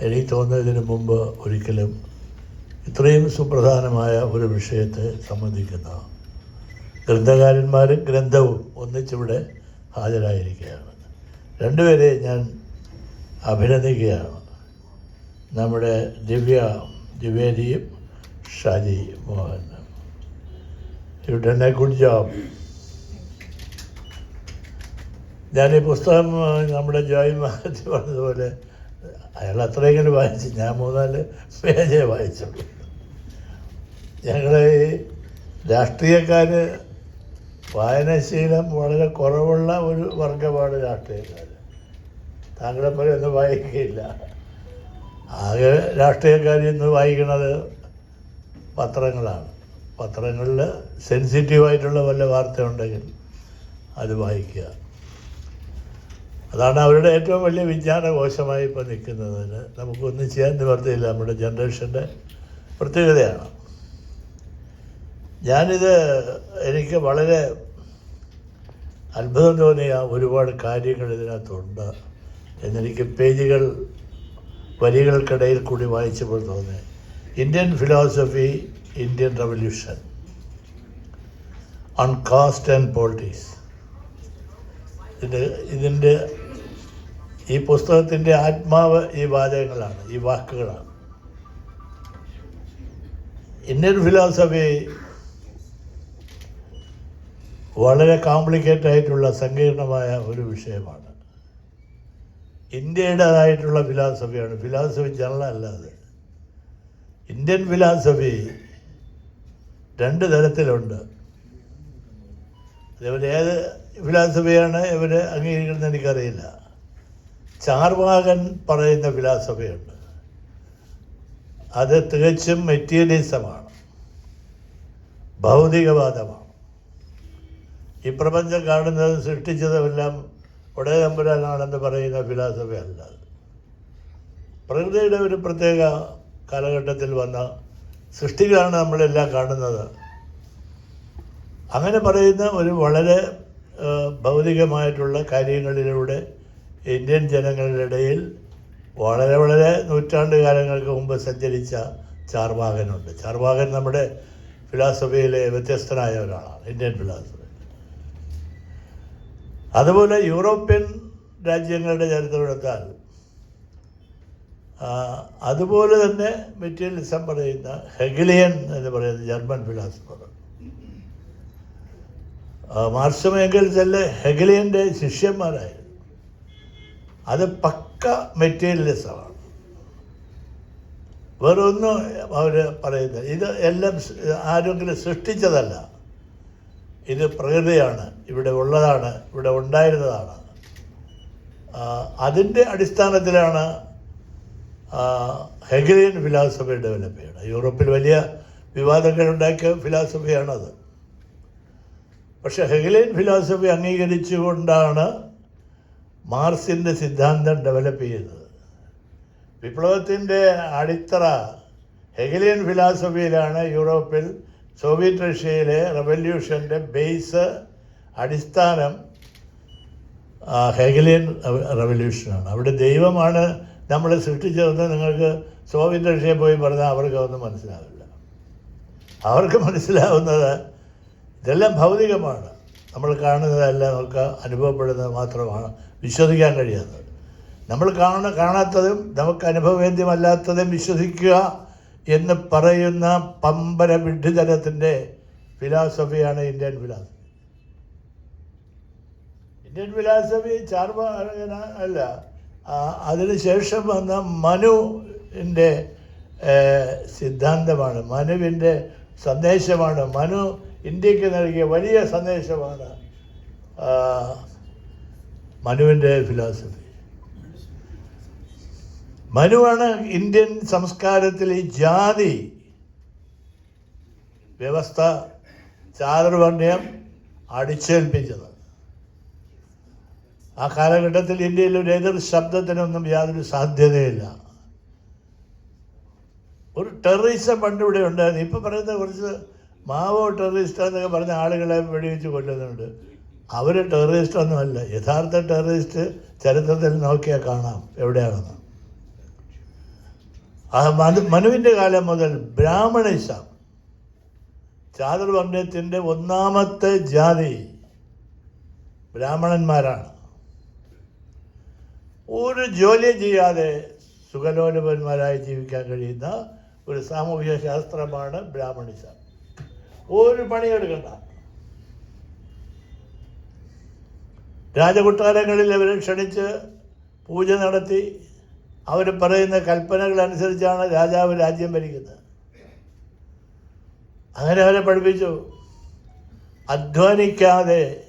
എനിക്ക് തോന്നുന്നതിന് മുമ്പ് ഒരിക്കലും ഇത്രയും സുപ്രധാനമായ ഒരു വിഷയത്തെ സംബന്ധിക്കുന്ന ഗ്രന്ഥകാരന്മാരും ഗ്രന്ഥവും ഒന്നിച്ചിവിടെ ഹാജരായിരിക്കുകയാണ്. രണ്ടുപേരെ ഞാൻ അഭിനന്ദിക്കുകയാണ്. നമ്മുടെ ദിവ്യ ദ്വിവേദിയും Shaji മോഹനും you done a good job ഞാൻ ഈ പുസ്തകം നമ്മുടെ ജോയിൻ മാത്യു പറഞ്ഞതുപോലെ അയാൾ അത്രയെങ്കിലും വായിച്ചു. ഞാൻ മൂന്നാൽ പേജേ വായിച്ചുള്ളൂ. ഞങ്ങൾ ഈ രാഷ്ട്രീയക്കാർ വായനാശീലം വളരെ കുറവുള്ള ഒരു വർഗമാണ് രാഷ്ട്രീയക്കാർ താങ്കളെ പോലെ ഒന്നും വായിക്കുകയില്ല. ആകെ രാഷ്ട്രീയക്കാർ ഇന്ന് വായിക്കുന്നത് പത്രങ്ങളാണ്. പത്രങ്ങളിൽ സെൻസിറ്റീവായിട്ടുള്ള വല്ല വാർത്ത ഉണ്ടെങ്കിൽ അത് വായിക്കുക. അതാണ് അവരുടെ ഏറ്റവും വലിയ വിജ്ഞാനകോശമായി ഇപ്പോൾ നിൽക്കുന്നതിന് നമുക്കൊന്നും ചെയ്യാൻ നിവർത്തിയില്ല. നമ്മുടെ ജനറേഷന്റെ പ്രത്യേകതയാണ്. ഞാനിത് എനിക്ക് വളരെ അത്ഭുതം തോന്നിയ ഒരുപാട് കാര്യങ്ങൾ ഇതിനകത്തുണ്ട് എന്നെനിക്ക് പേജുകൾ വരികൾക്കിടയിൽ കൂടി വായിച്ചപ്പോൾ തോന്നി. Indian philosophy Indian revolution on caste and politics ഇത് ഇതിന്റെ ഈ പുസ്തകത്തിന്റെ ആത്മാവ് ഈ വാചകങ്ങളാണ് ഈ വാക്കുകളാണ്. ഇന്ത്യൻ ഫിലോസഫി വളരെ കോംപ്ലിക്കേറ്റഡ് ആയിട്ടുള്ള സങ്കീർണമായ ഒരു വിഷയമാണ്. ഇന്ത്യയുടേതായിട്ടുള്ള ഫിലോസഫിയാണ്. ഫിലോസഫി ജനറൽ അല്ലാതെ ഇന്ത്യൻ ഫിലോസഫി രണ്ട് തരത്തിലുണ്ട്. അതേപോലെ ഏത് ഫിലോസഫിയാണ് ഇവർ അംഗീകരിക്കുന്നത് എനിക്കറിയില്ല. ചാർവാകൻ പറയുന്ന വിലാസഭയുണ്ട്. അത് തികച്ചും മെറ്റീരിയലിസമാണ്. ഭൗതികവാദമാണ്. ഈ പ്രപഞ്ചം കാണുന്നത് സൃഷ്ടിച്ചതുമെല്ലാം ഉടയ തമ്പുരാനാണെന്ന് പറയുന്ന വിലാസഭയല്ല പ്രകൃതിയുടെ ഒരു പ്രത്യേക കാലഘട്ടത്തിൽ വന്ന സൃഷ്ടികളാണ് നമ്മളെല്ലാം കാണുന്നത്. അങ്ങനെ പറയുന്ന ഒരു വളരെ ഭൗതികമായിട്ടുള്ള കാര്യങ്ങളിലൂടെ ഇന്ത്യൻ ജനങ്ങളുടെ ഇടയിൽ വളരെ വളരെ നൂറ്റാണ്ട് കാലങ്ങൾക്ക് മുമ്പ് സഞ്ചരിച്ച ചാർവാകനുണ്ട്. ചാർവാകൻ നമ്മുടെ ഫിലോസഫിയിലെ വ്യത്യസ്തനായ ഒരാളാണ് ഇന്ത്യൻ ഫിലോസഫി. അതുപോലെ യൂറോപ്യൻ രാജ്യങ്ങളുടെ ചരിത്രം എടുത്താൽ ആ, അതുപോലെ തന്നെ മെറ്റീരിയലിസം പറയുന്ന ഹെഗിലിയൻ എന്ന് പറയുന്ന ജർമ്മൻ ഫിലോസഫർ. മാർക്സും എങ്കിൽസ് അല്ലേ ഹെഗലിയന്റെ ശിഷ്യന്മാരായിരുന്നു. അത് പക്ക മെറ്റീരിയലിസമാണ്. വേറൊന്നും അവർ പറയുന്നത് ഇത് എല്ലാം ആരെങ്കിലും സൃഷ്ടിച്ചതല്ല. ഇത് പ്രകൃതിയാണ്. ഇവിടെ ഉള്ളതാണ്. ഇവിടെ ഉണ്ടായിരുന്നതാണ്. അതിന്റെ അടിസ്ഥാനത്തിലാണ് ഹെഗ്രിയൻ ഫിലോസഫി ഡെവലപ്പ് ചെയ്യണം യൂറോപ്പിൽ വലിയ വിവാദങ്ങൾ ഉണ്ടാക്കിയ ഫിലോസഫിയാണത്. പക്ഷെ ഹെഗലിയൻ ഫിലോസഫി അംഗീകരിച്ചുകൊണ്ടാണ് മാർസിന്റെ സിദ്ധാന്തം ഡെവലപ്പ് ചെയ്യുന്നത്. വിപ്ലവത്തിന്റെ അടിത്തറ ഹെഗലിയൻ ഫിലോസഫിയിലാണ് യൂറോപ്പിൽ സോവിയറ്റ് റഷ്യയിലെ റവല്യൂഷന്റെ ബേസ് അടിസ്ഥാനം ഹെഗലിയൻ റവല്യൂഷനാണ്. അവിടെ ദൈവമാണ് നമ്മൾ സൃഷ്ടിച്ചതെന്ന് നിങ്ങൾക്ക് സോവിയറ്റ് റഷ്യയിൽ പോയി പറഞ്ഞാൽ അവർക്ക് അതൊന്നും മനസ്സിലാവില്ല. അവർക്ക് മനസ്സിലാവുന്നത് ഇതെല്ലാം ഭൗതികമാണ്. നമ്മൾ കാണുന്നതല്ല നമുക്ക് അനുഭവപ്പെടുന്നത് മാത്രമാണ്. വിശ്വസിക്കാൻ കഴിയാത്തത്. നമ്മൾ കാണുന്ന കാണാത്തതും നമുക്ക് അനുഭവവേദ്യമല്ലാത്തതും വിശ്വസിക്കുക എന്ന് പറയുന്ന പമ്പര വിഡ്ഢിതരത്തിന്റെ ഫിലോസഫിയാണ് ഇന്ത്യൻ ഫിലോസഫി. ഇന്ത്യൻ ഫിലോസഫി ചാർവാഹന അല്ല അതിനുശേഷം വന്ന മനുവിന്റെ സിദ്ധാന്തമാണ് മനുവിന്റെ സന്ദേശമാണ്. മനു ഇന്ത്യയ്ക്ക് നൽകിയ വലിയ സന്ദേശമാണ് മനുവിന്റെ ഫിലോസഫി മനുവാണ് ഇന്ത്യൻ സംസ്കാരത്തിൽ ഈ ജാതി വ്യവസ്ഥ ചാതുർവർണയം അടിച്ചേൽപ്പിച്ചത്. ആ കാലഘട്ടത്തിൽ ഇന്ത്യയിൽ ഒരു എതിർ ശബ്ദത്തിനൊന്നും യാതൊരു സാധ്യതയില്ല. ഒരു ടെററിസം പണ്ട് ഇവിടെ ഉണ്ടായിരുന്നു. ഇപ്പം പറയുന്ന കുറച്ച് മാവോ ടെററിസ്റ്റ് എന്നൊക്കെ പറഞ്ഞ ആളുകളെ വെടിവെച്ച് കൊല്ലുന്നുണ്ട്. അവർ ടെററിസ്റ്റ് ഒന്നുമല്ല യഥാർത്ഥ ടെററിസ്റ്റ് ചരിത്രത്തിൽ നോക്കിയാൽ കാണാം എവിടെയാണെന്ന്. മനു മനുവിന്റെ കാലം മുതൽ ബ്രാഹ്മണിസം ചാതുർവർണയത്തിന്റെ ഒന്നാമത്തെ ജാതി ബ്രാഹ്മണന്മാരാണ്. ഒരു ജോലിയും ചെയ്യാതെ സുഖലോലുപന്മാരായി ജീവിക്കാൻ കഴിയുന്ന ഒരു സാമൂഹിക ശാസ്ത്രമാണ് ബ്രാഹ്മണിസം ഒരു പണിയെടുക്കണ്ട രാജകൊട്ടാരങ്ങളിൽ അവരെ ക്ഷണിച്ച് പൂജ നടത്തി. അവർ പറയുന്ന കൽപ്പനകൾ അനുസരിച്ചാണ് രാജാവ് രാജ്യം ഭരിക്കുന്നത്. അങ്ങനെ അവരെ പഠിപ്പിച്ചു. അധ്വാനിക്കാതെ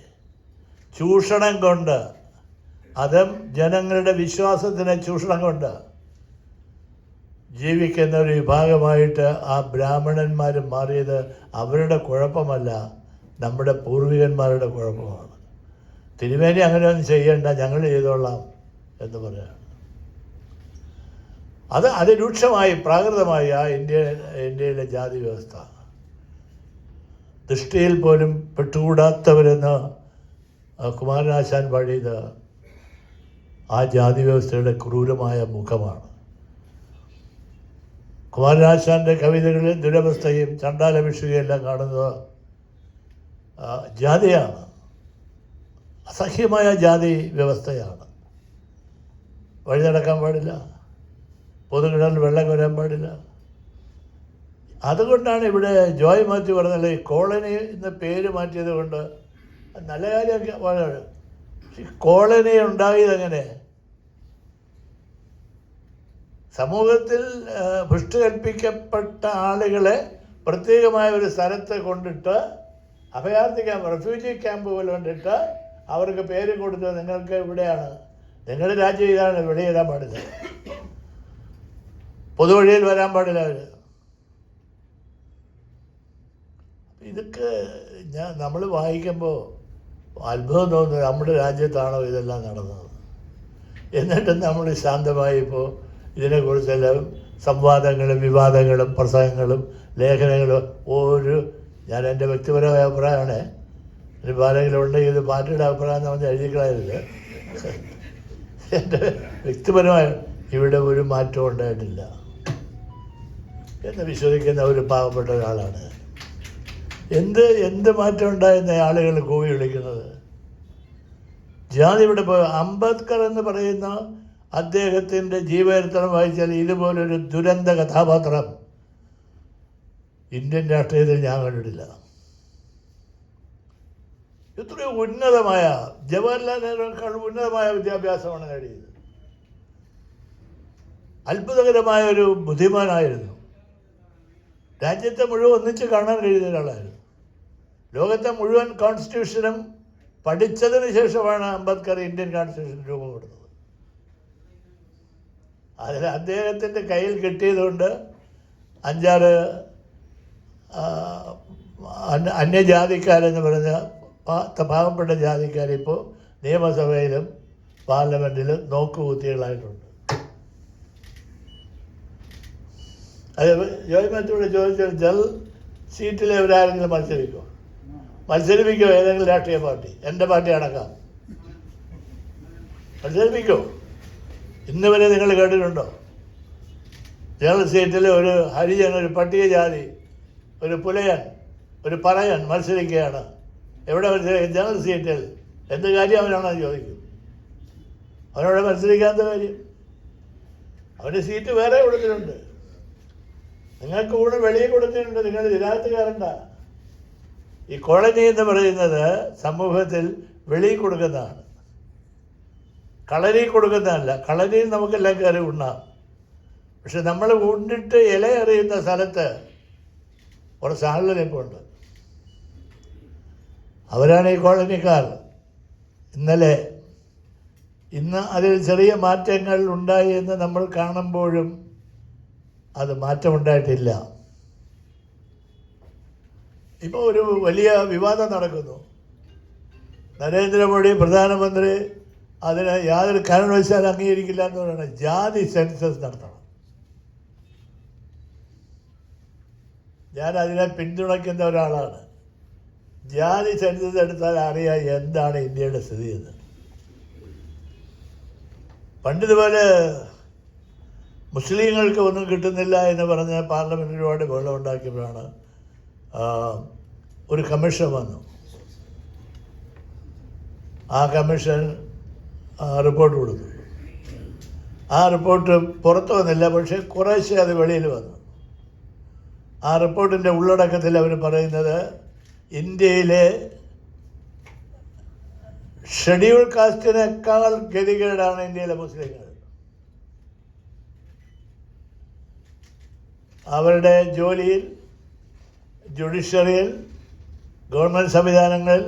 ചൂഷണം കൊണ്ട് അതും ജനങ്ങളുടെ വിശ്വാസത്തിനെ ചൂഷണം കൊണ്ട് ജീവിക്കുന്ന ഒരു വിഭാഗമായിട്ട് ആ ബ്രാഹ്മണന്മാർ മാറിയത് അവരുടെ കുഴപ്പമല്ല നമ്മുടെ പൂർവികന്മാരുടെ കുഴപ്പമാണ്. തിരുമേനി അങ്ങനെയൊന്നും ചെയ്യേണ്ട ഞങ്ങൾ ചെയ്തോളാം എന്ന് പറയുകയാണ് അത് അതിരൂക്ഷമായി പ്രാകൃതമായി ആ ഇന്ത്യ ഇന്ത്യയിലെ ജാതി വ്യവസ്ഥ. ദൃഷ്ടിയിൽ പോലും പെട്ടുകൂടാത്തവരെന്ന് കുമാരനാശാൻ പാടിയത് ആ ജാതി വ്യവസ്ഥയുടെ ക്രൂരമായ മുഖമാണ്. കുമാരനാശാന്റെ കവിതകളിൽ ദുരവസ്ഥയും ചണ്ടാലഭിഷുകയും എല്ലാം കാണുന്നത് ജാതിയാണ്. അസഹ്യമായ ജാതി വ്യവസ്ഥയാണ്. വഴി നടക്കാൻ പാടില്ല. പൊതുകിണറിൽ വെള്ളം വരാൻ പാടില്ല. അതുകൊണ്ടാണ് ഇവിടെ ജോയ് മാറ്റി പറഞ്ഞത് ഈ കോളനി എന്ന പേര് മാറ്റിയത് കൊണ്ട് നല്ല കാര്യമൊക്കെ ഈ കോളനി ഉണ്ടായത് എങ്ങനെ? സമൂഹത്തിൽ ഭ്രഷ്ട് കൽപ്പിക്കപ്പെട്ട ആളുകളെ പ്രത്യേകമായ ഒരു സ്ഥലത്ത് കൊണ്ടിട്ട് അഭയാർത്ഥി ക്യാമ്പ് റെഫ്യൂജി ക്യാമ്പ് പോലെ കൊണ്ടിട്ട് അവർക്ക് പേര് കൊടുത്ത് നിങ്ങൾക്ക് ഇവിടെയാണ്. നിങ്ങളുടെ രാജ്യം ഇതാണ് ഇവിടെ ഇടാൻ പാടില്ല. പൊതുവഴിയിൽ വരാൻ പാടില്ല അവർ ഇതൊക്കെ ഞാൻ നമ്മൾ വായിക്കുമ്പോൾ അത്ഭുതം തോന്നുന്നു നമ്മുടെ രാജ്യത്താണോ ഇതെല്ലാം നടന്നത്? എന്നിട്ട് നമ്മൾ ശാന്തമായി ഇപ്പോൾ ഇതിനെക്കുറിച്ചെല്ലാം സംവാദങ്ങളും വിവാദങ്ങളും പ്രസംഗങ്ങളും ലേഖനങ്ങളും ഒരു ഞാൻ എന്റെ വ്യക്തിപരമായ അഭിപ്രായമാണ്. ഇനി ഉണ്ടെങ്കിൽ ഇത് പാർട്ടിയുടെ അഭിപ്രായം നമ്മൾ എഴുതിക്കളയരുത്. എന്റെ വ്യക്തിപരമായ ഇവിടെ ഒരു മാറ്റം ഉണ്ടായിട്ടില്ല. എന്ന് വിശ്വസിക്കുന്ന ഒരു പാവപ്പെട്ട ഒരാളാണ്. എന്ത് എന്ത് മാറ്റം ഉണ്ടായെന്ന ആളുകൾ കൂവി വിളിക്കുന്നത്? ജാതി ഇവിടെ അംബേദ്കർ എന്ന് പറയുന്ന അദ്ദേഹത്തിന്റെ ജീവചരിത്രം വായിച്ചാൽ ഇതുപോലൊരു ദുരന്ത കഥാപാത്രം ഇന്ത്യൻ രാഷ്ട്രീയത്തിൽ ഞാൻ കണ്ടിട്ടില്ല. എത്രയോ ഉന്നതമായ ജവഹർലാൽ നെഹ്റുവിനേക്കാൾ ഉന്നതമായ വിദ്യാഭ്യാസമാണ് നേടിയത്. അത്ഭുതകരമായ ഒരു ബുദ്ധിമാനായിരുന്നു. രാജ്യത്തെ മുഴുവൻ ഒന്നിച്ച് കാണാൻ കഴിയുന്ന ഒരാളായിരുന്നു. ലോകത്തെ മുഴുവൻ കോൺസ്റ്റിറ്റ്യൂഷനും പഠിച്ചതിന് ശേഷമാണ് അംബേദ്കർ ഇന്ത്യൻ കോൺസ്റ്റിറ്റ്യൂഷൻ രൂപം കൊടുത്തത് അതിൽ അദ്ദേഹത്തിന്റെ കയ്യിൽ കിട്ടിയതുകൊണ്ട് അഞ്ചാറ് അന്യജാതിക്കാരെന്ന് പറഞ്ഞ പാവപ്പെട്ട ജാതിക്കാരിപ്പോൾ നിയമസഭയിലും പാർലമെന്റിലും നോക്കുകുത്തികളായിട്ടുണ്ട്. അത് ജോയിമത്തോട് ചോദിച്ചാൽ ജൽ സീറ്റിൽ ഇവരാരെങ്കിലും മത്സരിക്കുമോ മത്സരിപ്പിക്കോ ഏതെങ്കിലും രാഷ്ട്രീയ പാർട്ടി? എന്റെ പാർട്ടി അടക്കാം. മത്സരിപ്പിക്കോ? ഇന്ന് വരെ നിങ്ങൾ കേട്ടിട്ടുണ്ടോ? ജനറൽ സീറ്റിൽ ഒരു ഹരിജൻ ഒരു പട്ടികജാതി ഒരു പുലയൻ ഒരു പറയൻ മത്സരിക്കുകയാണ്. എവിടെ ജനറൽ സീറ്റിൽ എന്ത് കാര്യം അവനാണോ ചോദിക്കും. അവനവിടെ മത്സരിക്കാത്ത കാര്യം. അവന്റെ സീറ്റ് വേറെ കൊടുത്തിട്ടുണ്ട്. നിങ്ങൾക്ക് കൂടെ വെളിയിൽ കൊടുത്തിട്ടുണ്ട്. നിങ്ങൾ ഇതിനകത്ത് കയറണ്ട. ഈ കോളനി എന്ന് പറയുന്നത് സമൂഹത്തിൽ വെളിയിൽ കൊടുക്കുന്നതാണ്. കളരി കൊടുക്കുന്നതല്ല. കളരിയിൽ നമുക്കെല്ലാം കയറി ഉണ്ണാം പക്ഷെ നമ്മൾ ഉണ്ടിട്ട് ഇല എറിയുന്ന സ്ഥലത്ത് കുറച്ച് ആളുകളിപ്പോൾ അവരാണ് ഈ കോളനിക്കാർ. ഇന്നലെ ഇന്ന് അതിൽ ചെറിയ മാറ്റങ്ങൾ ഉണ്ടായി എന്ന് നമ്മൾ കാണുമ്പോഴും അത് മാറ്റമുണ്ടായിട്ടില്ല. ഇപ്പോൾ ഒരു വലിയ വിവാദം നടക്കുന്നു. നരേന്ദ്രമോദി പ്രധാനമന്ത്രി അതിന് യാതൊരു കാരണവശാലും അംഗീകരിക്കില്ല എന്ന് പറയുന്നത് ജാതി സെൻസസ് നടത്തണം. ഞാൻ അതിനെ പിന്തുണയ്ക്കുന്ന ഒരാളാണ്. ജാതി ചരിത്രത്തെടുത്താൽ അറിയാം എന്താണ് ഇന്ത്യയുടെ സ്ഥിതി എന്ന്. പണ്ടിതുപോലെ മുസ്ലിങ്ങൾക്ക് ഒന്നും കിട്ടുന്നില്ല എന്ന് പറഞ്ഞ് പാർലമെന്റ് ഒരുപാട് വെള്ളം ഉണ്ടാക്കിയപ്പോഴാണ് ഒരു കമ്മീഷൻ വന്നു. ആ കമ്മീഷൻ റിപ്പോർട്ട് കൊടുത്തു. ആ റിപ്പോർട്ട് പുറത്തു വന്നില്ല പക്ഷേ കുറേശ്ശെ അത് വെളിയിൽ വന്നു. ആ റിപ്പോർട്ടിന്റെ ഉള്ളടക്കത്തിൽ അവർ പറയുന്നത് ഇന്ത്യയിലെ ഷെഡ്യൂൾ കാസ്റ്റിനേക്കാൾ ഗതികേടാണ് ഇന്ത്യയിലെ മുസ്ലിങ്ങൾ അവരുടെ ജോലിയിൽ ജുഡീഷ്യറിയിൽ ഗവൺമെന്റ് സംവിധാനങ്ങളിൽ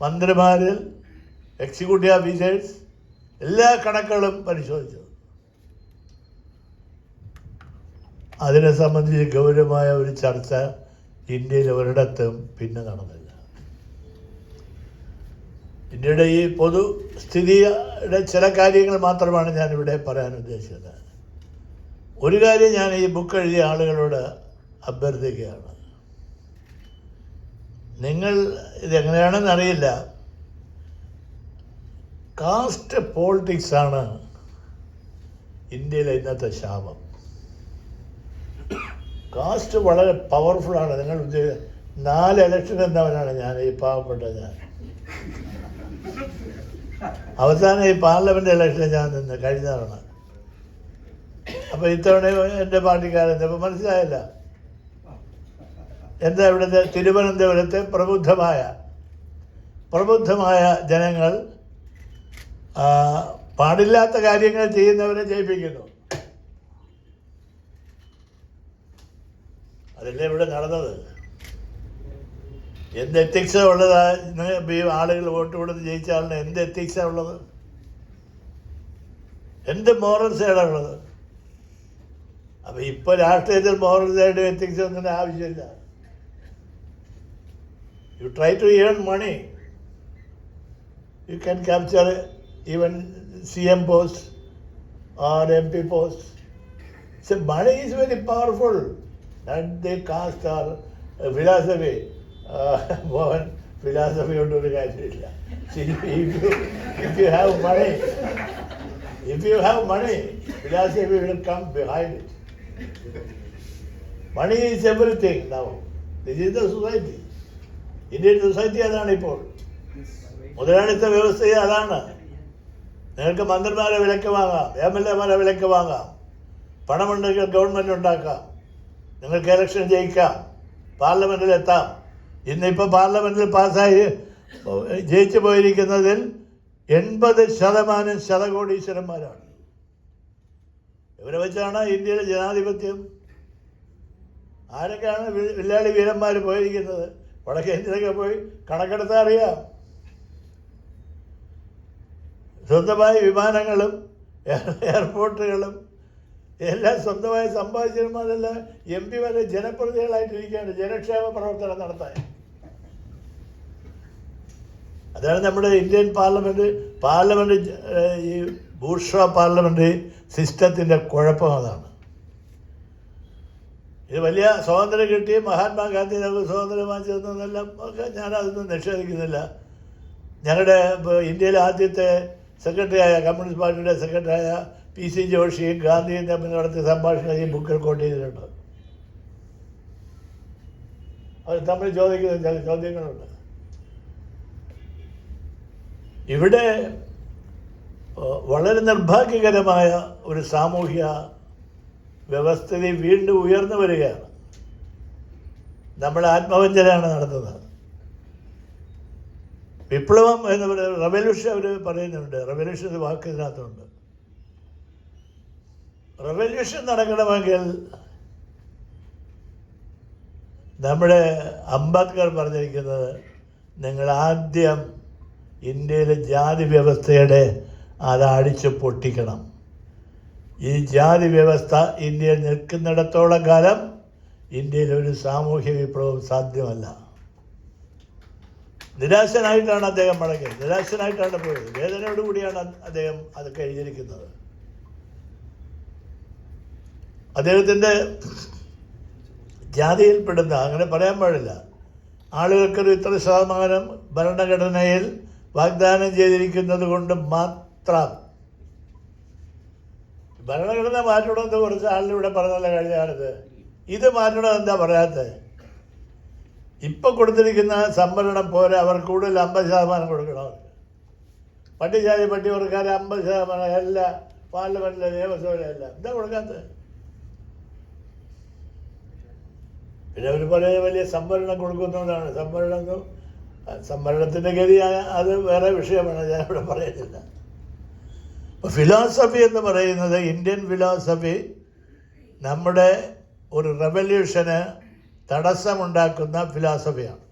മന്ത്രിമാരിൽ എക്സിക്യൂട്ടീവ് ഓഫീസേഴ്സ് എല്ലാ കണക്കുകളും പരിശോധിച്ചു. അതിനെ സംബന്ധിച്ച് ഗൗരവമായ ഒരു ചർച്ച ഇന്ത്യയിൽ ഒരിടത്തും പിന്നെ നടന്നില്ല. ഇന്ത്യയുടെ ഈ പൊതുസ്ഥിതിയുടെ ചില കാര്യങ്ങൾ മാത്രമാണ് ഞാനിവിടെ പറയാൻ ഉദ്ദേശിച്ചത്. ഒരു കാര്യം ഞാൻ ഈ ബുക്ക് എഴുതിയ ആളുകളോട് അഭ്യർത്ഥിക്കുകയാണ്. നിങ്ങൾ ഇതെങ്ങനെയാണെന്ന് അറിയില്ല. കാസ്റ്റ് പോളിറ്റിക്സാണ് ഇന്ത്യയിലെ ഇന്നത്തെ ശാപം. കാസ്റ്റ് വളരെ പവർഫുൾ ആണ്. നിങ്ങൾ നാല് ഇലക്ഷൻ എന്നവനാണ് ഞാൻ ഈ പാവപ്പെട്ട ഞാൻ. അവസാനം ഈ പാർലമെന്റ് ഇലക്ഷൻ ഞാൻ നിന്ന് കഴിഞ്ഞ തവണ. അപ്പൊ ഇത്തവണ എന്റെ പാർട്ടിക്കാരൻ ഇപ്പൊ മനസ്സിലായില്ല. എന്താ ഇവിടുത്തെ തിരുവനന്തപുരത്തെ പ്രബുദ്ധമായ പ്രബുദ്ധമായ ജനങ്ങൾ പാടില്ലാത്ത കാര്യങ്ങൾ ചെയ്യുന്നവരെ ജയിപ്പിക്കുന്നു. അതല്ലേ ഇവിടെ നടന്നത്? എന്ത് എത്തിക്സാ ഉള്ളതാ? ഈ ആളുകൾ വോട്ട് കൊടുത്ത് ജയിച്ച ആളിന് എന്ത് എത്തിക്സാ ഉള്ളത്? എന്ത് മോറൽ സൈഡാണ് ഉള്ളത്? അപ്പൊ ഇപ്പൊ രാഷ്ട്രീയത്തിൽ മോറൽ സൈഡ് എത്തിക്സ് ഒന്നും ആവശ്യമില്ല. You try to earn money you can capture even C M post R MP P So money is very powerful. Not the caste or uh, philosophy. Uh, Mohan, philosophy കൊണ്ടൊരു കാര്യമില്ല See, if you, if you have money, if you have money, philosophy will come behind it. Money is everything now. This is the society. Indian society അതാണ് ഇപ്പോൾ മുതലാളിത്ത വ്യവസ്ഥയെ അതാണ് നിങ്ങൾക്ക് മന്ത്രിമാരെ വിലക്ക് വാങ്ങാം എം എൽ എമാരെ വിലക്ക് വാങ്ങാം പണമുണ്ടെങ്കിൽ ഗവൺമെൻറ് ഉണ്ടാക്കാം നിങ്ങൾക്ക് ഇലക്ഷൻ ജയിക്കാം. പാർലമെന്റിൽ എത്താം. ഇന്നിപ്പോൾ പാർലമെന്റിൽ പാസ്സായി. ജയിച്ചു പോയിരിക്കുന്നതിൽ എൺപത് ശതമാനം ശതകോടീശ്വരന്മാരാണ്. ഇവരെ വെച്ചാണ് ഇന്ത്യയിലെ ജനാധിപത്യം. ആരൊക്കെയാണ് വില്ലാളി വീരന്മാർ പോയിരിക്കുന്നത്? വടക്കേന്ത്യയിലൊക്കെ പോയി കണക്കെടുത്താൽ അറിയാം. സ്വന്തമായി വിമാനങ്ങളും എയർപോർട്ടുകളും എല്ലാം സ്വന്തമായി സമ്പാദിച്ചവന്മാരെല്ലാം എം പി വരെ ജനപ്രതിനിധികളായിട്ടിരിക്കുകയാണ് ജനക്ഷേമ പ്രവർത്തനം നടത്താൻ. അതാണ് നമ്മുടെ ഇന്ത്യൻ പാർലമെന്റ് പാർലമെന്റ് ഈ ബൂർഷ പാർലമെന്റ് സിസ്റ്റത്തിന്റെ കുഴപ്പം അതാണ്. ഇത് വലിയ സ്വാതന്ത്ര്യം കിട്ടി മഹാത്മാഗാന്ധി നമുക്ക് സ്വാതന്ത്ര്യം വാങ്ങിച്ചതെന്നെല്ലാം ഒക്കെ ഞാനതൊന്നും നിഷേധിക്കുന്നില്ല. ഞങ്ങളുടെ ഇന്ത്യയിലെ ആദ്യത്തെ സെക്രട്ടറിയായ കമ്മ്യൂണിസ്റ്റ് പാർട്ടിയുടെ സെക്രട്ടറിയായ പി സി ജോഷിയും ഗാന്ധിയും തമ്മിൽ നടത്തിയ സംഭാഷണം ഈ ബുക്കിൽ കോട്ട് ചെയ്തിട്ടുണ്ട്. അവർ തമ്മിൽ ചോദിക്കുന്ന ചില ചോദ്യങ്ങളുണ്ട്. ഇവിടെ വളരെ നിർഭാഗ്യകരമായ ഒരു സാമൂഹ്യ വ്യവസ്ഥിതി വീണ്ടും ഉയർന്നു വരികയാണ്. നമ്മൾ ആത്മവഞ്ചനയാണ് നടത്തുന്നത്. വിപ്ലവം എന്ന് പറയുന്നത് റവല്യൂഷൻ അവർ പറയുന്നുണ്ട്. റവല്യൂഷൻ വാക്ക് ഇതിനകത്തുണ്ട് റവല്യൂഷൻ നടക്കണമെങ്കിൽ നമ്മുടെ അംബേദ്കർ പറഞ്ഞിരിക്കുന്നത് നിങ്ങൾ ആദ്യം ഇന്ത്യയിലെ ജാതി വ്യവസ്ഥയുടെ അത് അടിച്ചു പൊട്ടിക്കണം. ഈ ജാതി വ്യവസ്ഥ ഇന്ത്യയിൽ നിൽക്കുന്നിടത്തോളം കാലം ഇന്ത്യയിൽ ഒരു സാമൂഹ്യ വിപ്ലവം സാധ്യമല്ല. നിരാശനായിട്ടാണ് അദ്ദേഹം മടങ്ങിയത്. നിരാശനായിട്ടാണ് പോയത്. വേദനയോടുകൂടിയാണ് അദ്ദേഹം അത് എഴുതിയിരിക്കുന്നത് അദ്ദേഹത്തിന്റെ ജാതിയിൽപ്പെടുന്ന അങ്ങനെ പറയാൻ പാടില്ല. ആളുകൾക്കൊരു ഇത്ര ശതമാനം ഭരണഘടനയിൽ വാഗ്ദാനം ചെയ്തിരിക്കുന്നത് കൊണ്ട് മാത്രം. ഭരണഘടന മാറ്റണമെന്ന് കുറച്ച് ആളിലൂടെ പറഞ്ഞല്ല കഴിഞ്ഞ കാലത്ത് ഇത് മാറ്റണം എന്താ പറയാത്തത് ഇപ്പം കൊടുത്തിരിക്കുന്ന സംവരണം പോലെ അവർ കൂടുതൽ അമ്പത് ശതമാനം കൊടുക്കണം പട്ടികജാതി പട്ടികവർക്കാർ അമ്പത് ശതമാനം എല്ലാ പാർലമെന്റിലെ നിയമസഭയിലെ എല്ലാം എന്താ കൊടുക്കാത്തത്? പിന്നെ അവർ പല വലിയ സംവരണം കൊടുക്കുന്നതാണ് സംവരണം സംവരണത്തിന്റെ ഗതി അത് വേറെ വിഷയമാണ്. ഞാൻ ഇവിടെ പറയുന്നില്ല. ഫിലോസഫി എന്ന് പറയുന്നത് ഇന്ത്യൻ ഫിലോസഫി നമ്മുടെ ഒരു റെവല്യൂഷന് തടസ്സമുണ്ടാക്കുന്ന ഫിലോസഫിയാണ്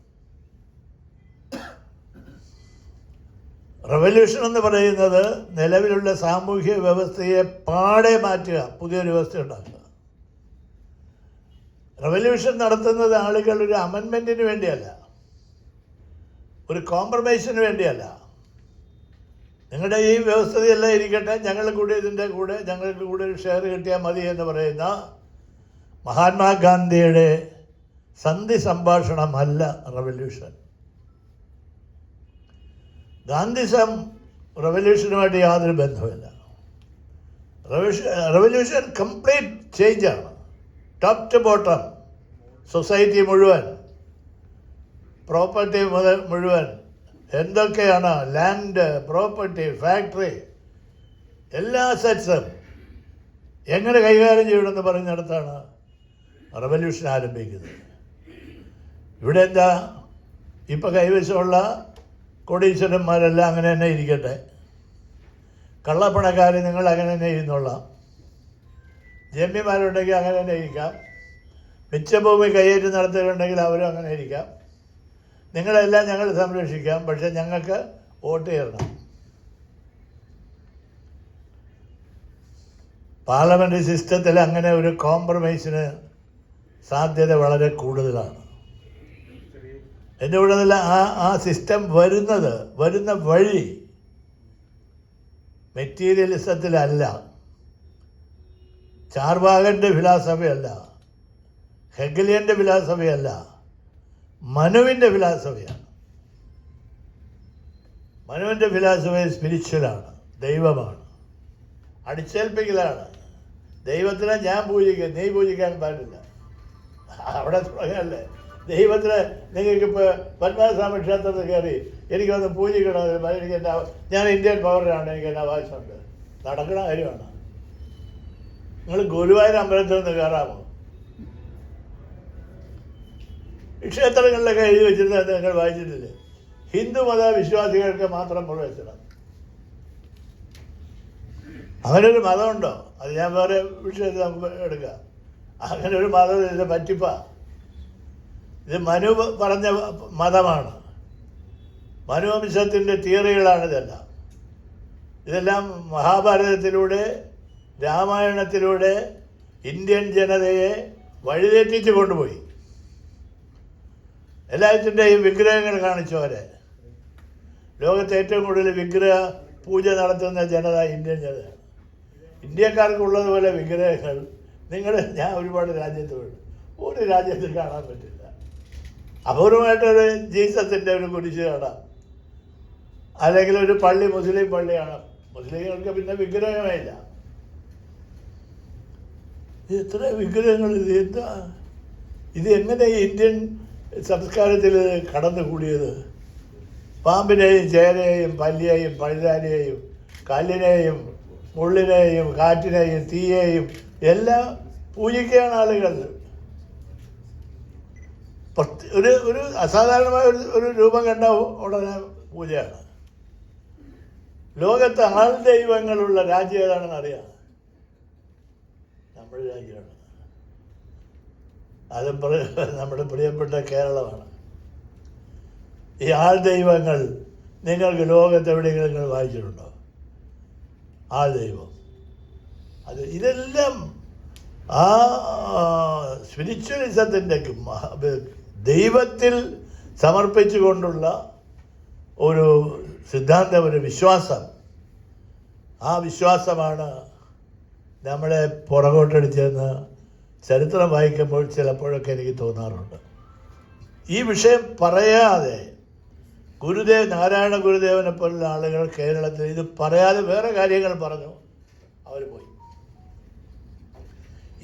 റെവല്യൂഷൻ എന്ന് പറയുന്നത് നിലവിലുള്ള സാമൂഹ്യ വ്യവസ്ഥയെ പാടെ മാറ്റുക പുതിയൊരു വ്യവസ്ഥ ഉണ്ടാക്കുക. റെവല്യൂഷൻ നടത്തുന്നത് ആളുകൾ ഒരു അമെൻമെന്റിന് വേണ്ടിയല്ല. ഒരു കോംപ്രമൈസിന് വേണ്ടിയല്ല. നിങ്ങളുടെ ഈ വ്യവസ്ഥതയെല്ലാം ഇരിക്കട്ടെ ഞങ്ങൾ കൂടെ ഇതിന്റെ കൂടെ ഞങ്ങൾക്ക് കൂടെ ഒരു ഷെയർ കിട്ടിയാൽ മതി എന്ന് പറയുന്ന മഹാത്മാഗാന്ധിയുടെ സന്ധി സംഭാഷണമല്ല റവല്യൂഷൻ ഗാന്ധിസം റവല്യൂഷനുമായിട്ട് യാതൊരു ബന്ധമില്ല റവല്യൂഷൻ റവല്യൂഷൻ കംപ്ലീറ്റ് ചേഞ്ചാണ് ടോപ്പ് ടു ബോട്ടം സൊസൈറ്റി മുഴുവൻ. പ്രോപ്പർട്ടി മുതൽ മുഴുവൻ. എന്തൊക്കെയാണ്? ലാൻഡ് പ്രോപ്പർട്ടി ഫാക്ടറി എല്ലാ സെറ്റ്സും എങ്ങനെ കൈകാര്യം ചെയ്യണമെന്ന് പറയുന്നിടത്താണ് റവല്യൂഷൻ ആരംഭിക്കുന്നത്. ഇവിടെ എന്താ? ഇപ്പം കൈവശമുള്ള കോടീശ്വരന്മാരെല്ലാം അങ്ങനെ തന്നെ ഇരിക്കട്ടെ. കള്ളപ്പണക്കാർ നിങ്ങൾ അങ്ങനെ തന്നെ ഇരുന്നോളാം. ജമ്മിമാരുണ്ടെങ്കിൽ അങ്ങനെ തന്നെ ഇരിക്കാം. മിച്ചഭൂമി കയ്യേറ്റം നടത്തിയിട്ടുണ്ടെങ്കിൽ അവരും അങ്ങനെ ഇരിക്കാം. നിങ്ങളെല്ലാം ഞങ്ങൾ സംരക്ഷിക്കാം പക്ഷെ ഞങ്ങൾക്ക് വോട്ട് ചെയ്യണം പാർലമെന്ററി സിസ്റ്റത്തിൽ അങ്ങനെ ഒരു കോംപ്രമൈസിന് സാധ്യത വളരെ കൂടുതലാണ്. എന്റെ കൂടെ നല്ല ആ ആ സിസ്റ്റം വരുന്നത് വരുന്ന വഴി മെറ്റീരിയലിസത്തിലല്ല. ചാർവാകന്റെ ഫിലോസഫിയല്ല ഹെഗലിയന്റെ ഫിലോസഫിയല്ല മനുവിന്റെ വിലാസഭയാണ് മനുവിന്റെ ഫിലോസഫി സ്പിരിച്വലാണ് ദൈവമാണ്. അടിച്ചേൽപ്പിക്കലാണ്. ദൈവത്തിനെ ഞാൻ പൂജിക്കുക നീ പൂജിക്കാൻ പാടില്ല. അവിടെ തുടങ്ങല്ലേ? ദൈവത്തിന് നിങ്ങൾക്ക് ഇപ്പോൾ പത്മനാഭസ്വാമി ക്ഷേത്രത്തിൽ കയറി എനിക്കൊന്ന് പൂജിക്കണം എനിക്ക് എന്റെ ഞാൻ ഇന്ത്യൻ പൗരനാണ് എനിക്ക് എന്റെ ആവശ്യമുണ്ട്. നടക്കണ കാര്യമാണ്. നിങ്ങൾ ഗുരുവായൂർ അമ്പലത്തിൽ നിന്ന് കയറാമോ? ക്ഷേത്രങ്ങളിലൊക്കെ എഴുതി വെച്ചിരുന്നത് നിങ്ങൾ വായിച്ചിട്ടില്ലേ? ഹിന്ദു മത വിശ്വാസികൾക്ക് മാത്രം പ്രവേശനം. അങ്ങനെ ഒരു മതമുണ്ടോ? അത് ഞാൻ വേറെ വിഷയത്തിൽ നമുക്ക് എടുക്കാം. അങ്ങനെ ഒരു മതം ഇതിന്റെ പറ്റിപ്പ. ഇത് മനു പറഞ്ഞ മതമാണ്. മനുവംശത്തിന്റെ തിയറികളാണ് ഇതെല്ലാം. ഇതെല്ലാം മഹാഭാരതത്തിലൂടെ രാമായണത്തിലൂടെ ഇന്ത്യൻ ജനതയെ വഴിതെറ്റിച്ച് കൊണ്ടുപോയി. എല്ലാത്തിന്റെയും വിഗ്രഹങ്ങൾ കാണിച്ചു അവരെ. ലോകത്തെ ഏറ്റവും കൂടുതൽ വിഗ്രഹ പൂജ നടത്തുന്ന ജനത ഇന്ത്യൻ ജനത. ഇന്ത്യക്കാർക്കുള്ളതുപോലെ വിഗ്രഹങ്ങൾ നിങ്ങൾ ഞാൻ ഒരുപാട് രാജ്യത്ത് പോയി ഒരു രാജ്യത്ത് കാണാൻ പറ്റില്ല. അപൂർവമായിട്ടൊരു ജീസസിന്റെ ഒരു കുരിശ് കാണാം. അല്ലെങ്കിൽ ഒരു പള്ളി മുസ്ലിം പള്ളിയാണ്. മുസ്ലിങ്ങൾക്ക് പിന്നെ വിഗ്രഹമേ ഇല്ല. എത്ര വിഗ്രഹങ്ങൾ ഇത് എന്താ? ഇത് എങ്ങനെ ഇന്ത്യൻ സംസ്കാരത്തിൽ കടന്നു കൂടിയത് പാമ്പിനെയും ചേരയെയും പല്ലിയെയും പഴുതാനെയും കല്ലിനെയും മുള്ളിനെയും കാറ്റിനെയും തീയെയും എല്ലാം പൂജിക്കുകയാണ് ആളുകൾ. ഒരു ഒരു അസാധാരണമായ ഒരു ഒരു രൂപം കണ്ട ഉടനെ പൂജയാണ്. ലോകത്ത് ആൾ ദൈവങ്ങളുള്ള രാജ്യം ഏതാണെന്ന് അറിയാം. നമ്മുടെ രാജ്യമാണ് അത് നമ്മുടെ പ്രിയപ്പെട്ട കേരളമാണ്. ഈ ആൾ ദൈവങ്ങൾ നിങ്ങൾക്ക് ലോകത്ത് എവിടെയെങ്കിലും നിങ്ങൾ വായിച്ചിട്ടുണ്ടോ? ആൾ ദൈവം. അത് ഇതെല്ലാം ആ സ്പിരിച്വലിസത്തിന്റെ ദൈവത്തിൽ സമർപ്പിച്ചുകൊണ്ടുള്ള ഒരു സിദ്ധാന്തം ഒരു വിശ്വാസം. ആ വിശ്വാസമാണ് നമ്മളെ പുറകോട്ടടിച്ചെന്ന് ചരിത്രം വായിക്കുമ്പോൾ ചിലപ്പോഴൊക്കെ എനിക്ക് തോന്നാറുണ്ട്. ഈ വിഷയം പറയാതെ ഗുരുദേവ് നാരായണ ഗുരുദേവനെ പോലുള്ള ആളുകൾ കേരളത്തിൽ ഇത് പറയാതെ വേറെ കാര്യങ്ങൾ പറഞ്ഞു അവർ പോയി.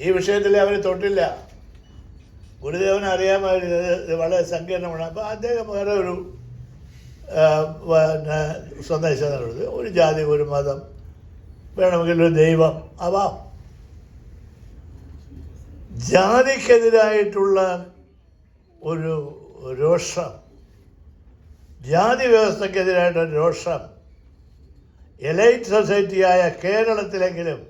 ഈ വിഷയത്തിൽ അവർ തൊട്ടില്ല. ഗുരുദേവന് അറിയാമായിരുന്നു ഇത് വളരെ സങ്കീർണമാണ്. അപ്പോൾ അദ്ദേഹം വേറെ ഒരു സന്ദേശം നൽകുന്നത് ഒരു ജാതി ഒരു മതം വേണമെങ്കിൽ ഒരു ദൈവം. ആവാം ജാതിക്കെതിരായിട്ടുള്ള ഒരു രോഷം ജാതി വ്യവസ്ഥക്കെതിരായിട്ടൊരു രോഷം എലൈറ്റ് സൊസൈറ്റിയായ കേരളത്തിലെങ്കിലും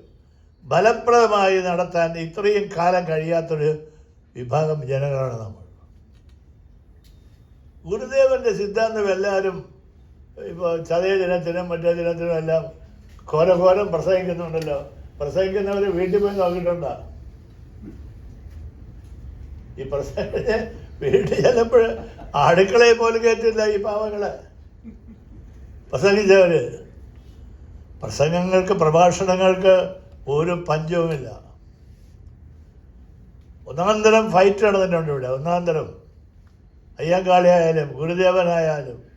ഫലപ്രദമായി നടത്താൻ ഇത്രയും കാലം കഴിയാത്തൊരു വിഭാഗം ജനങ്ങളാണ് നമ്മൾ. ഗുരുദേവന്റെ സിദ്ധാന്തം എല്ലാവരും ഇപ്പോൾ ചതയ ദിനത്തിനും മറ്റേ ദിനത്തിനും എല്ലാം ഘോരഘോരം പ്രസംഗിക്കുന്നുണ്ടല്ലോ. പ്രസംഗിക്കുന്നവർ വീട്ടിൽ പോയി നോക്കിയിട്ടുണ്ടോ? ഈ പ്രസംഗത്തെ വീട്ടിൽ ചിലപ്പോൾ അടുക്കളയെ പോലും കയറ്റില്ല ഈ പാവങ്ങൾ. പ്രസംഗിച്ചവര്. പ്രസംഗങ്ങൾക്ക് പ്രഭാഷണങ്ങൾക്ക് ഒരു പഞ്ചവുമില്ല. ഒന്നാന്തരം തരം ഫൈറ്റ് നടന്നിട്ടുണ്ട് ഇവിടെ ഒന്നാന്തരം തരം. അയ്യങ്കാളിയായാലും ഗുരുദേവനായാലും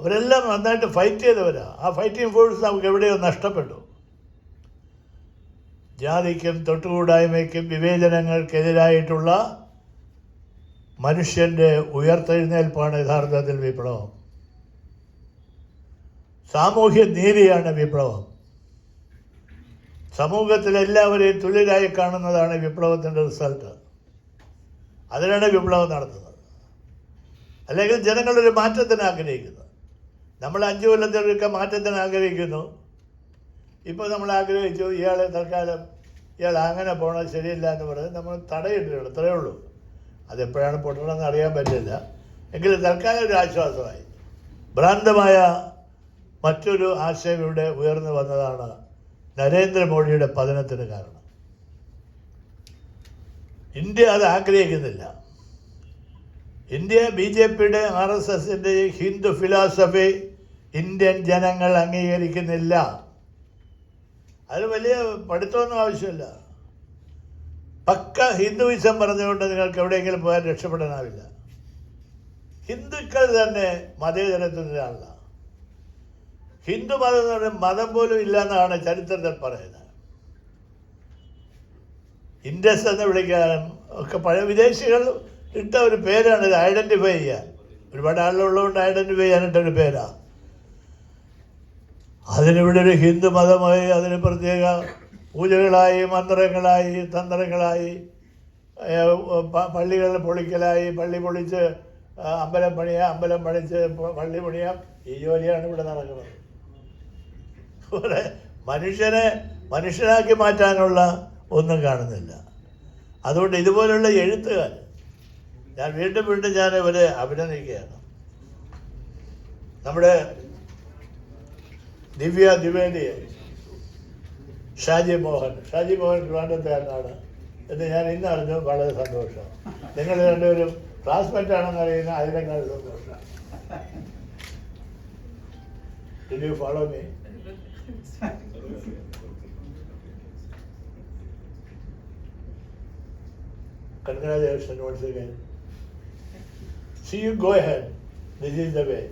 അവരെല്ലാം നന്നായിട്ട് ഫൈറ്റ് ചെയ്തവരാ. ആ ഫൈറ്റിംഗ് ഫോഴ്സ് നമുക്ക് എവിടെയോ നഷ്ടപ്പെട്ടു. ജാതിക്കും തൊട്ടുകൂടായ്മയ്ക്കും വിവേചനങ്ങൾക്കെതിരായിട്ടുള്ള മനുഷ്യന്റെ ഉയർത്തെഴുന്നേൽപ്പാണ് യഥാർത്ഥത്തിൽ വിപ്ലവം. സാമൂഹ്യ നീതിയാണ് വിപ്ലവം. സമൂഹത്തിൽ എല്ലാവരെയും തുല്യരായി കാണുന്നതാണ് വിപ്ലവത്തിന്റെ റിസൾട്ട് അതിനാണ് വിപ്ലവം നടത്തുന്നത്. അല്ലെങ്കിൽ ജനങ്ങളൊരു മാറ്റത്തിന് ആഗ്രഹിക്കുന്നത് നമ്മൾ അഞ്ചു കൊല്ലത്തിലൊക്കെ മാറ്റത്തിന് ആഗ്രഹിക്കുന്നു. ഇപ്പോൾ നമ്മൾ ആഗ്രഹിച്ചു ഇയാളെ തൽക്കാലം ഇയാൾ അങ്ങനെ പോകണത് ശരിയല്ല എന്ന് പറഞ്ഞ് നമ്മൾ തടയിട്ടുള്ളൂ അത്രയേ ഉള്ളൂ. അതെപ്പോഴാണ് പൊട്ടണമെന്ന് അറിയാൻ പറ്റില്ല. എങ്കിലും തൽക്കാലം ഒരു ആശ്വാസമായി. ഭ്രാന്തമായ മറ്റൊരു ആശയം ഇവിടെ ഉയർന്നു വന്നതാണ് നരേന്ദ്രമോദിയുടെ പതനത്തിന് കാരണം. ഇന്ത്യ അത് ആഗ്രഹിക്കുന്നില്ല. ഇന്ത്യ ബി ജെ പിയുടെ ആർ എസ് എസിന്റെ ഹിന്ദു ഫിലോസഫി ഇന്ത്യൻ ജനങ്ങൾ അംഗീകരിക്കുന്നില്ല. അത് വലിയ പഠിത്തമൊന്നും ആവശ്യമില്ല. പക്ക ഹിന്ദുവിസം പറഞ്ഞുകൊണ്ട് നിങ്ങൾക്ക് എവിടെയെങ്കിലും പോയാൽ രക്ഷപ്പെടാനാവില്ല. ഹിന്ദുക്കൾ തന്നെ മതേതരത്വത്തിലാണല്ല ഹിന്ദു മതം മതം പോലും ഇല്ല എന്നാണ് ചരിത്രത്തിൽ പറയുന്നത്. ഇൻഡസ് എന്ന് വിളിക്കാനും ഒക്കെ പഴയ വിദേശികൾ ഇട്ട ഒരു പേരാണ് ഇത്. ഐഡന്റിഫൈ ചെയ്യാൻ. ഒരുപാട് ആളുകളുള്ളതുകൊണ്ട് ഐഡന്റിഫൈ ചെയ്യാനിട്ടൊരു പേരാണ് അതിനിവിടെ ഒരു ഹിന്ദു മതമായി അതിന് പ്രത്യേക പൂജകളായി മന്ത്രങ്ങളായി തന്ത്രങ്ങളായി പള്ളികൾ പൊളിക്കലായി പള്ളി പൊളിച്ച് അമ്പലം പണിയാം അമ്പലം പണിച്ച് പള്ളി പണിയാം ഈ ജോലിയാണ് ഇവിടെ നടക്കുന്നത്. ഇവിടെ മനുഷ്യനെ മനുഷ്യനാക്കി മാറ്റാനുള്ള ഒന്നും കാണുന്നില്ല. അതുകൊണ്ട് ഇതുപോലുള്ള എഴുത്തുകാർ ഞാൻ വീണ്ടും വീണ്ടും ഞാൻ ഇവരെ അഭിനന്ദിക്കുകയാണ്. നമ്മുടെ ദിവ്യ ദ്വിവേദിയെ ഷാജി മോഹൻ ഷാജി മോഹൻ ട്രിവാൻഡ്രത്തുകാരനാണ് എന്ന് ഞാൻ ഇന്ന് അറിഞ്ഞു വളരെ സന്തോഷം നിങ്ങൾ രണ്ടുപേരും ക്ലാസ്മേറ്റ് ആണെന്ന് അറിയുന്ന അതിനേക്കാൾ സന്തോഷം Did you follow me? Congratulations once again. See you go ahead. This is the way.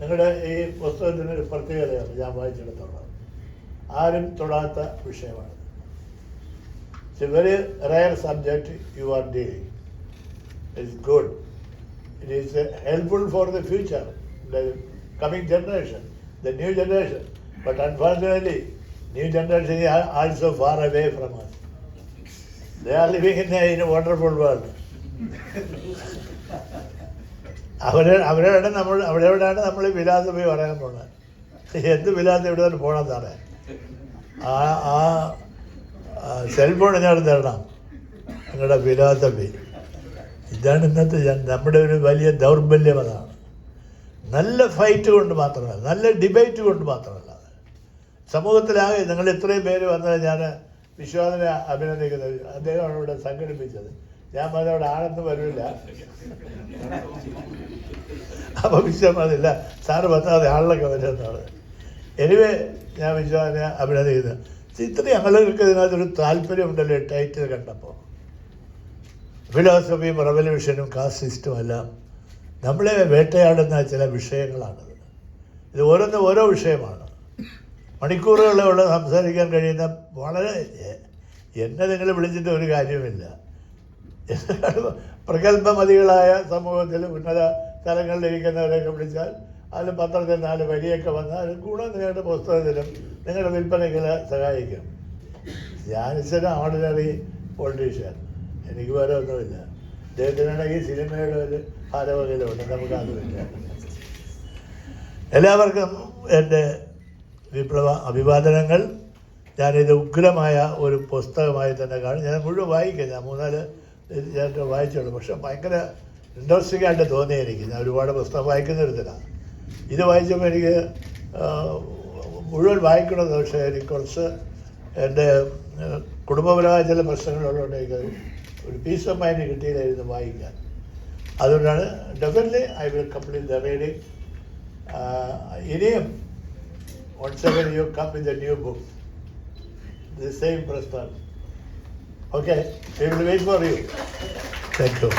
നിങ്ങളുടെ ഈ പുസ്തകത്തിന് ഒരു പ്രത്യേകതയാണ് ഞാൻ വായിച്ചെടുത്തോളം ആരും തൊടാത്ത വിഷയമാണ് it's a very rare subject you are dealing it's good it is helpful for the future the coming generation the new generation but unfortunately new generation also far away from us. They are living in a, in a wonderful world. അവരെ അവരോട് നമ്മൾ അവരോടാണ് നമ്മൾ വിലാസം പോയി പറയാൻ പോണത് എന്ത് വിലാസം ഇവിടെ നിന്ന് പോകണം സാറേ? ആ ആ സെൽഫോൺ ഞാൻ തരണം. നിങ്ങളുടെ ഫിലോസഫി ഇതാണ് ഇന്നത്തെ നമ്മുടെ ഒരു വലിയ ദൗർബല്യം അതാണ്. നല്ല ഫൈറ്റ് കൊണ്ട് മാത്രമല്ല നല്ല ഡിബേറ്റ് കൊണ്ട് മാത്രമല്ല. സമൂഹത്തിലാകെ നിങ്ങൾ ഇത്രയും പേര് വന്നത് ഞാൻ വിശ്വാസനെ അഭിനന്ദിക്കുന്നത് അദ്ദേഹമാണ് ഇവിടെ സംഘടിപ്പിച്ചത്. ഞാൻ പറഞ്ഞ അവിടെ ആളെന്ന് വരില്ല. അപ്പോൾ അതില്ല സാറ് പറ്റാതെ ആളിലൊക്കെ വരുന്നതാണ് എനിവേ ഞാൻ വിശ്വാസിനെ അഭിനന്ദിക്കുന്നത് ഇത്രയും ആളുകൾക്ക് ഇതിനകത്തൊരു താല്പര്യമുണ്ടല്ലോ ടൈറ്റിൽ കണ്ടപ്പോൾ ഫിലോസഫിയും റവല്യൂഷനും കാസ്റ്റിസ്റ്റും എല്ലാം നമ്മളെ വേട്ടയാടുന്ന ചില വിഷയങ്ങളാണിത്. ഇത് ഓരോന്ന് ഓരോ വിഷയമാണ്. മണിക്കൂറുകളോളം സംസാരിക്കാൻ കഴിയുന്ന വളരെ എന്നെ നിങ്ങൾ വിളിച്ചിട്ട് ഒരു കാര്യവുമില്ല. പ്രഗത്ഭമതികളായ സമൂഹത്തിൽ ഉന്നത സ്ഥലങ്ങളിലിരിക്കുന്നവരെയൊക്കെ വിളിച്ചാൽ അതിൽ പത്രത്തിൽ നാല് വരിയൊക്കെ വന്നാൽ ഗുണം നിങ്ങളുടെ പുസ്തകത്തിലും നിങ്ങളുടെ വിൽപ്പനയ്ക്ക് സഹായിക്കും. ഞാനിച്ചൊരു ഓർഡിനറി പൊളിറ്റീഷ്യൻ. എനിക്ക് വേറെ ഒന്നുമില്ല. അദ്ദേഹത്തിനാണെങ്കിൽ സിനിമയുടെ ഒരു ആരോഗ്യമുണ്ട് നമുക്ക് അതുമില്ല എല്ലാവർക്കും എന്റെ വിപ്ലവ അഭിവാദനങ്ങൾ. ഞാനിത് ഉഗ്രമായ ഒരു പുസ്തകമായി തന്നെ കാണും. ഞാൻ മുഴുവൻ വായിക്കാം ഞാൻ മൂന്നാൽ ഞാൻ വായിച്ചുള്ളൂ പക്ഷെ ഭയങ്കര ഇൻട്രസ്റ്റിംഗ് ആയിട്ട് തോന്നി എനിക്ക് ഞാൻ ഒരുപാട് പുസ്തകം വായിക്കുന്ന ഒരുത്തരാണ് ഇത് വായിച്ചപ്പോൾ എനിക്ക് മുഴുവൻ വായിക്കണമെന്ന് പക്ഷേ എനിക്ക് കുറച്ച് എന്റെ കുടുംബപരമായ ചില പ്രശ്നങ്ങളുള്ളതുകൊണ്ട് എനിക്ക് ഒരു പീസ് ഓഫ് മൈൻഡ് കിട്ടിയില്ലായിരുന്നു വായിക്കാൻ. അതുകൊണ്ടാണ് definitely I will complete the reading ഇനിയും once you come with a new book the same പ്രശ്നം Okay, we will wait for you. Thank you.